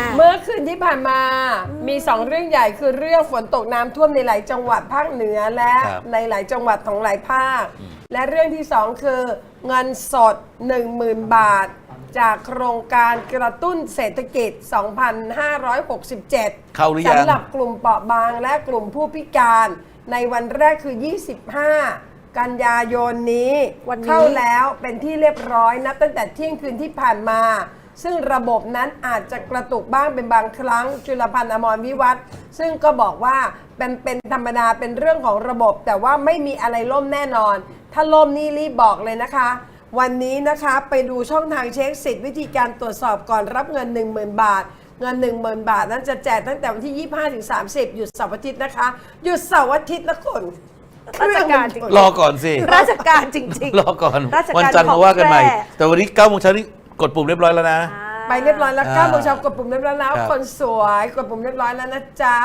อ่าเมื่อคืนที่ผ่านมา มีสองเรื่องใหญ่คือเรื่องฝนตกน้ำท่วมในหลายจังหวัดภาคเหนือและครับในหลายจังหวัดของหลายภาค และเรื่องที่สองคือเงินสด 10,000 บาท จากโครงการกระตุ้นเศรษฐกิจ 2,567เข้าหรือยัง สำหรับกลุ่มเปราะบางและกลุ่มผู้พิการในวันแรกคือ 25 กันยายนนี้วันนี้ เข้าแล้วเป็นที่เรียบร้อยนับตั้งแต่เที่ยงคืนที่ผ่านมา ซึ่งระบบนั้นอาจจะกระตุกบ้างเป็นบางครั้งจุลพันธ์อมรวิวัฒน์ซึ่งก็บอกว่าเป็นเป็นธรรมดาเป็นเรื่องของระบบ แต่ว่าไม่มีอะไรล่มแน่นอน ถ้าล่มนี่รีบบอกเลยนะคะ วันนี้นะคะไปดูช่องทางเช็คสิทธิ์วิธีการตรวจสอบก่อนรับเงิน 10,000 บาทเงิน 10,000 บาท นั้นจะแจกตั้งแต่วันที่ 25 ถึง 30 หยุดเสาร์อาทิตย์นะคะ หยุดเสาร์อาทิตย์นะคุณราชการจริงรอก่อนสิ ราชการจริงรอก่อน ราชการวันจันทร์ของมาว่ากันใหม่แท้แต่วันนี้9ก้าโมงเช้านี่ กดปุ่มเรียบร้อยแล้วนะ ไปเรียบร้อยแล้วอ่าเก้าโมงเช้ากดปุ่มเรียบร้อยแล้ว ครับ คนสวยกดปุ่มเรียบร้อยแล้วนะจ๊ะ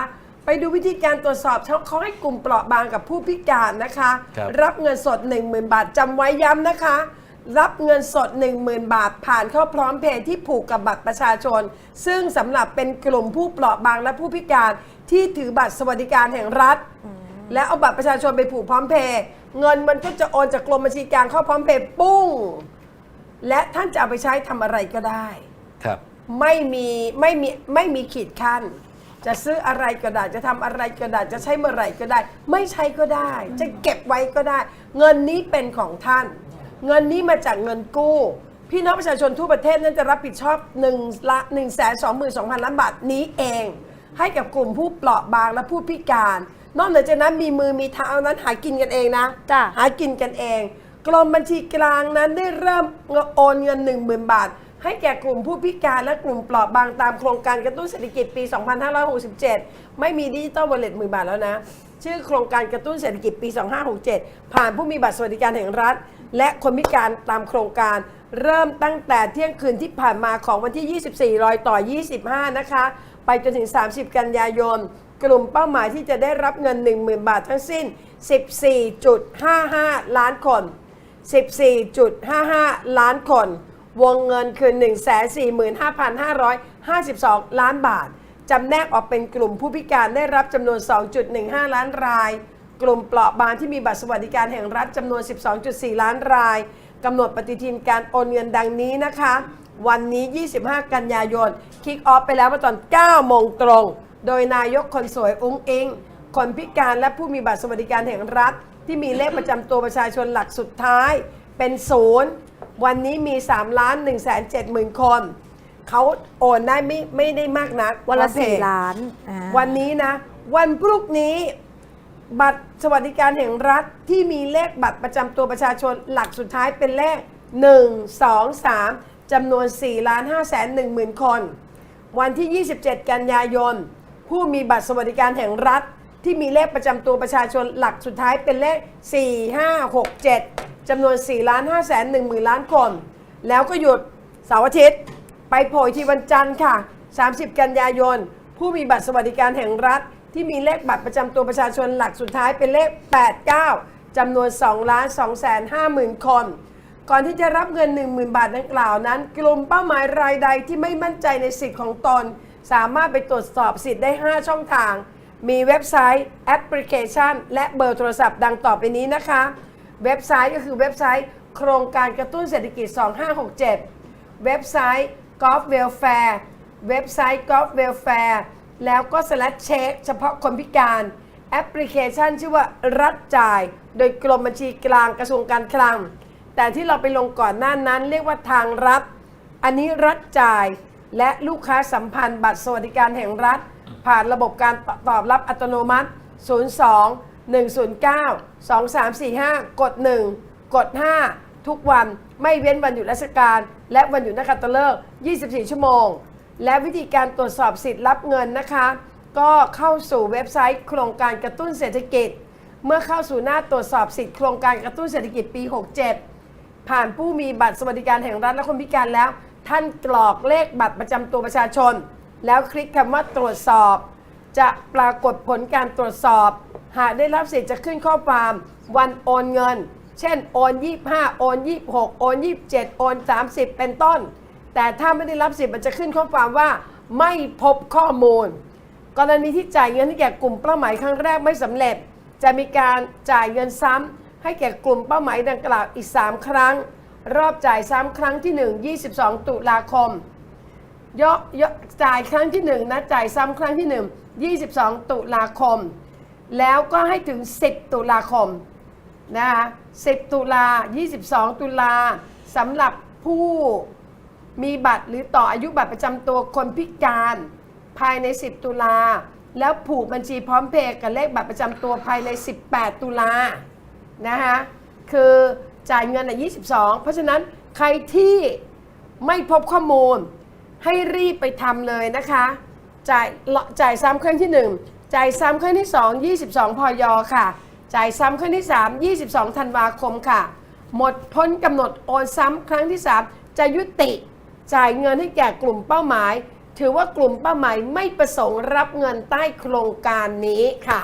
ไปดูวิธีการตรวจสอบเขาเขาให้กลุ่มเปราะบางกับผู้พิการนะคะ ครับ รับเงินสด 10,000 บาทจำไว้ย้ำนะคะ รับเงินสด 10,000 บาท ผ่านเข้าพร้อมเพย์ที่ผูกกับบัตรประชาชน ซึ่งสำหรับเป็นกลุ่มผู้เปราะบางและผู้พิการที่ถือบัตรสวัสดิการแห่งรัฐ และเอาบัตรประชาชนไปผูกพร้อมเพย์เงินมันก็จะโอนจากกรมบัญชีกลางเข้าพร้อมเพย์ปุ้ง และท่านจะเอาไปใช้ทำอะไรก็ได้ ครับ ไม่มีไม่มีไม่มีขีดขั้น จะซื้ออะไรก็ได้จะทำอะไรก็ได้จะใช้เมื่อไหร่ก็ได้ ไม่ใช้ก็ได้ จะเก็บไว้ก็ได้ เงินนี้เป็นของท่าน เงินนี้มาจากเงินกู้ พี่น้องประชาชนทั่วประเทศนั้นจะรับผิดชอบ1ละ1 2 2 0 0 0ล้านบาทนี้เอง ให้กับกลุ่มผู้เปราะบางและผู้พิการ นอกเหนือจากนั้นมีมือมีเท้านั้นหากินกันเองนะ จ้ะ หากินกันเอง กรมบัญชีกลางนั้นได้เริ่มโอนเงิน 1 0,000 บาท ให้แก่กลุ่มผู้พิการและกลุ่มเปราะบางตามโครงการกระตุ้นเศรษฐกิจปี 2567 ไม่มีดิจิตอลวอลเลตหมื่นบาทแล้วนะ ชื่อโครงการกระตุ้นเศรษฐกิจปี 2567 ผ่านผู้มีบัตรสวัสดิการแห่งรัฐ และคนพิการตามโครงการเริ่มตั้งแต่เที่ยงคืนที่ผ่านมาของวันที่ 24 รอยต่อ 25 นะคะ ไปจนถึง 30 กันยายน กลุ่มเป้าหมายที่จะได้รับเงิน 10,000 บาททั้งสิ้น 14.55 ล้านคน 14.55 ล้านคน วงเงินคือ 145,552 ล้านบาท จำแนกออกเป็นกลุ่มผู้พิการได้รับจำนวน 2.15 ล้านราย กลุ่มเปราะบางที่มีบัตรสวัสดิการแห่งรัฐจำนวน 12.4 ล้านรายกำหนดปฏิทินการโอนเงินดังนี้นะคะ วันนี้ 25 กันยายน คิกออฟไปแล้วเมื่อตอน 9 โมงตรง โดยนายกคนสวยอุ้งอิง คนพิการและผู้มีบัตรสวัสดิการแห่งรัฐ ที่มีเลขประจำตัวประชาชนหลักสุดท้ายเป็นศูนย์วันนี้มี3ล้าน1 7 0 0 0 0คน เขาโอนได้ไม่ไม่ได้มากนักวันละโอเคสี่ล้านอ่าวันนี้นะ วันพรุ่งนี้บัตรสวัสดิการแห่งรัฐที่มีเลขบัตรประจำตัวประชาชนหลักสุดท้ายเป็นเลข 1 2 3จำนวน4ล้าน5แสน1หมื่นคน วันที่ 27 กันยายน ผู้มีบัตรสวัสดิการแห่งรัฐ ที่มีเลขประจำตัวประชาชนหลักสุดท้ายเป็นเลข 4 5 6 7จำนวน4ล้าน5แสน1หมื่นล้านคน แล้วก็หยุดเสาร์อาทิตย์ ไปโผล่ที่วันจันทร์ค่ะ 30 กันยายน ผู้มีบัตรสวัสดิการแห่งรัฐ ที่มีเลขบัตรประจำตัวประชาชนหลักสุดท้ายเป็นเลข 89จำนวน2ล้าน2แสน5หมื่นคน ก่อนที่จะรับเงิน 10,000 บาทดังกล่าวนั้น กลุ่มเป้าหมายรายใดที่ไม่มั่นใจในสิทธิ์ของตน สามารถไปตรวจสอบสิทธิ์ได้ 5 ช่องทาง มีเว็บไซต์แอปพลิเคชัน และเบอร์โทรศัพท์ดังต่อไปนี้นะคะ เว็บไซต์ก็คือเว็บไซต์ โครงการกระตุ้นเศรษฐกิจ 2567 เว็บไซต์ Golf Welfare เว็บไซต์ Golf Welfare แล้วก็ slash check เฉพาะคนพิการแอปพลิเคชันชื่อว่ารัฐจ่าย โดยกรมบัญชีกลางกระทรวงการคลัง แต่ที่เราไปลงก่อนหน้านั้น เรียกว่าทางรัฐ อันนี้รัฐจ่าย และลูกค้าสัมพันธ์บัตรสวัสดิการแห่งรัฐ ผ่านระบบการตอบรับอัตโนมัติ 02 109 2345 กด 1 กด 5 ทุกวันไม่เว้นวันหยุดราชการ และวันหยุดนักขัตฤกษ์24 ชั่วโมง และวิธีการตรวจสอบสิทธิ์รับเงินนะคะ ก็เข้าสู่เว็บไซต์โครงการกระตุ้นเศรษฐกิจ เมื่อเข้าสู่หน้าตรวจสอบสิทธิ์โครงการกระตุ้นเศรษฐกิจปี 67 ผ่านผู้มีบัตรสวัสดิการแห่งรัฐและคนพิการแล้ว ท่านกรอกเลขบัตรประจำตัวประชาชน แล้วคลิกคำว่าตรวจสอบ จะปรากฏผลการตรวจสอบ หากได้รับสิทธิ์จะขึ้นข้อความ วันโอนเงิน เช่นโอน 25 โอน 26 โอน 27 โอน 30 เป็นต้น แต่ถ้าไม่ได้รับสิทธิ์มันจะขึ้นข้อความว่า ไม่พบข้อมูล กรณีที่จ่ายเงินให้แก่กลุ่มเป้าหมายครั้งแรกไม่สำเร็จ จะมีการจ่ายเงินซ้ำให้แก่กลุ่มเป้าหมายดังกล่าวอีก 3 ครั้ง รอบจ่ายซ้ำครั้งที่ 1 22 ตุลาคม ยอดจ่ายครั้งที่1นะจ่ายซ้ำครั้งที่1 22 ตุลาคม แล้วก็ให้ถึง 10 ตุลาคมนะคะ10 ตุลา 22 ตุลาสำหรับผู้มีบัตรหรือต่ออายุบัตรประจำตัวคนพิการภายใน 10 ตุลา แล้วผูกบัญชีพร้อมเพย์กับเลขบัตรประจำตัวภายใน 18 ตุลานะคะคือจ่ายเงินอะ22 เพราะฉะนั้นใครที่ไม่พบข้อมูล ให้รีบไปทำเลยนะคะ จ่ายจ่ายซ้ำครั้งที่ 1 จ่ายซ้ำครั้งที่ 2 22พยค่ะ จ่ายซ้ำครั้งที่ 3 22 ธันวาคมค่ะ หมดพ้นกำหนดโอนซ้ำครั้งที่ 3 จะยุติ จ่ายเงินให้แก่กลุ่มเป้าหมาย ถือว่ากลุ่มเป้าหมายไม่ประสงค์รับเงินใต้โครงการนี้ค่ะ